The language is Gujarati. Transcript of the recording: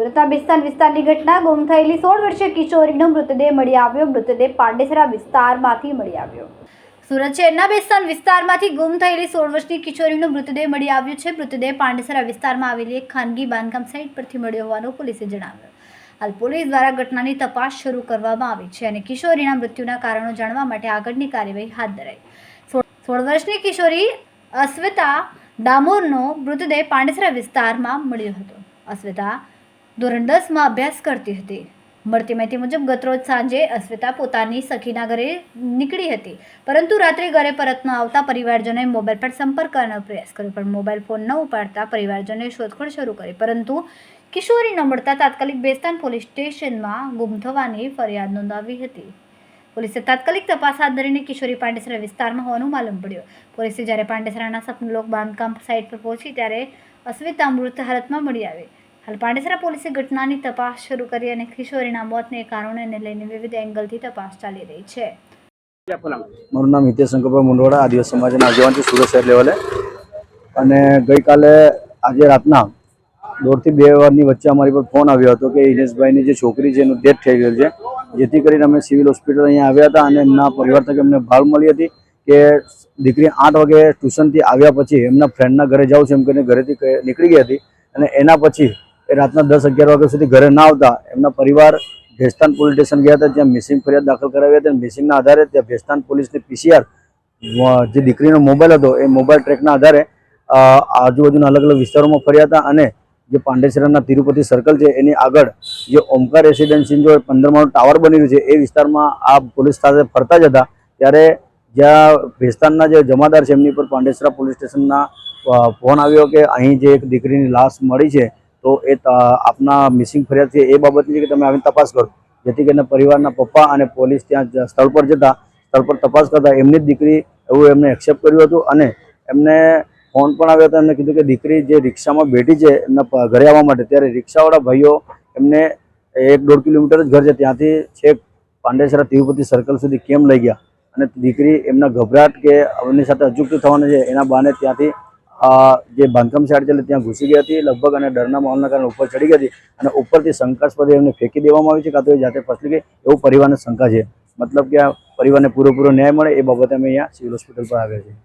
સુરતના વિસ્તારની ઘટના ગુમ થયેલી સોળ વર્ષીય કિશોરીનો મૃતદેહ મળી આવ્યો. મૃતદેહ પાંડેસરા વિસ્તારમાંથી મળી આવ્યો. સુરત શહેરના બેસ્તાન વિસ્તારમાંથી ગુમ થયેલી સોળ વર્ષની કિશોરીનો મૃતદેહ મળી આવ્યો છે. મૃતદેહ પાંડેસરા વિસ્તારમાં આવેલી એક ખાનગી બાંધકામ સાઇટ પરથી મળ્યો હોવાનું પોલીસે જણાવ્યું. હાલ પોલીસ દ્વારા ઘટનાની તપાસ શરૂ કરવામાં આવી છે અને કિશોરીના મૃત્યુના કારણો જાણવા માટે આગળની કાર્યવાહી હાથ ધરાઈ. સોળ વર્ષની કિશોરી અસ્વેતા ડામોરનો મૃતદેહ પાંડેસરા વિસ્તારમાં મળ્યો હતો. અસ્વેતા ધોરણ દસમાં અભ્યાસ કરતી હતી. મળતી માહિતી મુજબ ગતરોજ સાંજે અસ્વેતા પોતાની સખીના ઘરે નીકળી હતી. પરંતુ રાત્રે ઘરે પરત ન આવતા પરિવારજનોએ મોબાઈલ પર સંપર્ક કરવાનો પ્રયાસ કર્યો, પણ મોબાઈલ ફોન ન ઉપાડતા પરિવારજનોએ શોધખોળ શરૂ કરી. પરંતુ કિશોરી ન મળતા તાત્કાલિક બેસ્તાન પોલીસ સ્ટેશનમાં ગુમ થવાની ફરિયાદ નોંધાવી હતી. પોલીસે તાત્કાલિક તપાસ હાથ ધરીને કિશોરી પાંડેસરા વિસ્તારમાં હોવાનું માલુમ પડ્યું. પોલીસે જ્યારે પાંડેસરાના સપનલોક બાંધકામ સાઇટ પર પહોંચી, ત્યારે અસ્મિતા મૃત હાલતમાં મળી આવી. હાલ પાંડેસરા પોલીસે ઘટનાની તપાસ શરૂ કરી અને કિશોરીના મોતને કારણોને લઈને વિવિધ એંગલથી તપાસ ચાલી રહી છે. મારું નામ હિતેશ શંકરભાઈ મુંડવાડા આદિવાસી સમાજના આગેવાનથી સુરત શહેર લેવલે. અને ગઈકાલે આજે રાતના દોઢથી બે વારની વચ્ચે અમારી પર ફોન આવ્યો હતો કે ઇનેશભાઈની જે છોકરી છે એનું ડેથ થઈ ગયેલ છે. જેથી કરીને અમે સિવિલ હોસ્પિટલ અહીંયા આવ્યા હતા અને એમના પરિવાર તરફ અમને ભાળ મળી હતી કે દીકરી આઠ વાગે ટ્યુશનથી આવ્યા પછી એમના ફ્રેન્ડના ઘરે જાઉં છું એમ કરીને ઘરેથી નીકળી ગઈ હતી. અને એના પછી એ રાતના દસ અગિયાર વાગ્યા સુધી ઘરે ના આવતા એમના પરિવાર ભેસ્તાન પોલીસ સ્ટેશન ગયા હતા ત્યાં મિસિંગ ફરિયાદ દાખલ કરાવી હતી મિસિંગના આધારે ત્યાં ભેસ્તાન પોલીસની પીસીઆર જે દીકરીનો મોબાઈલ હતો, એ મોબાઈલ ટ્રેકના આધારે આજુબાજુના અલગ અલગ વિસ્તારોમાં ફર્યા હતા અને જે પાંડેસરાના તિરુપતિ સર્કલ છે, એની આગળ જે ઓમકાર રેસિડેન્સી જો પંદર ટાવર બની છે, એ વિસ્તારમાં આ પોલીસ સાથે ફરતા જ હતા. ત્યારે જ્યાં ભેસ્તાનના જે જમાદાર છે, એમની પર પાંડેસરા પોલીસ સ્ટેશનના ફોન આવ્યો કે અહીં જે એક દીકરીની લાશ મળી છે તો એ આપના મિસિંગ ફરિયાદ છે એ બાબતની કે તમે આવીને તપાસ કરો. જેથી કરીને પરિવારના પપ્પા અને પોલીસ ત્યાં સ્થળ પર જતા, સ્થળ પર તપાસ કરતા એમની દીકરી એવું એમને એક્સેપ્ટ કર્યું હતું અને એમને ફોન પણ આવ્યો હતો, એમને કીધું કે દીકરી જે રિક્ષામાં બેઠી છે, એમના ઘરે આવવા માટે, ત્યારે રિક્ષાવાળા ભાઈઓ એમને એક દોઢ કિલોમીટર જ ઘર છે, ત્યાંથી છેક પાંડેસરા તિરુપતિ સર્કલ સુધી કેમ લઈ ગયા. અને દીકરી એમના ગભરાટ કે એમની સાથે અચૂકતું થવાનું છે, એના બહાને ત્યાંથી જે બાંધકામ સાઈડ છે ત્યાં ઘૂસી ગઈ હતી, લગભગ અને ડરના માહોલના કારણે ઉપર ચડી ગઈ હતી અને ઉપરથી શંકાસ્પદ એમને ફેંકી દેવામાં આવી છે, કાં તો એ જાતે ફસલી ગઈ, એવું પરિવારને શંકા છે. મતલબ કે આ પરિવારને પૂરેપૂરો ન્યાય મળે એ બાબતે અમે અહીંયા સિવિલ હોસ્પિટલ પર આવ્યા છીએ.